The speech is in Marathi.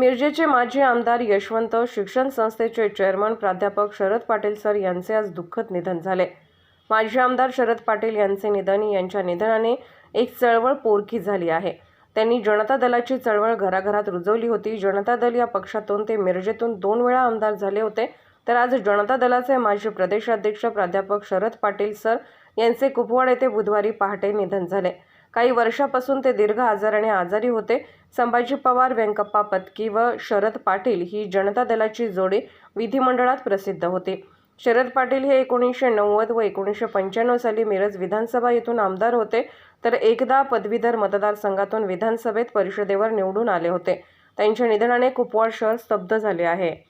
मिरजेचे माजी आमदार यशवंत शिक्षण संस्थेचे चेअरमन प्राध्यापक शरद पाटील सर यांचे आज दुःखद निधन झाले. माजी आमदार शरद पाटील यांचे निधन यांच्या निधनाने एक चळवळ पोरकी झाली आहे. त्यांनी जनता दलाची चळवळ घराघरात रुजवली होती. जनता दल या पक्षातून ते मिरजेतून दोन वेळा आमदार झाले होते. तर आज जनता दलाचे माजी प्रदेशाध्यक्ष प्राध्यापक शरद पाटील सर यांचे कुपवाड येथे बुधवारी पहाटे निधन झाले. काही वर्षापासून ते दीर्घ आजाराने आजारी होते. संभाजी पवार व्यंकप्पा पत्की व शरद पाटील ही जनता दलाची जोडी विधिमंडळात प्रसिद्ध होती. शरद पाटील हे एकोणीसशे नव्वद व एकोणीसशे पंच्याण्णव साली मिरज विधानसभा येथून आमदार होते. तर एकदा पदवीधर मतदारसंघातून विधानसभेत परिषदेवर निवडून आले होते. त्यांच्या निधनाने कुपवाड शहर स्तब्ध झाले आहे.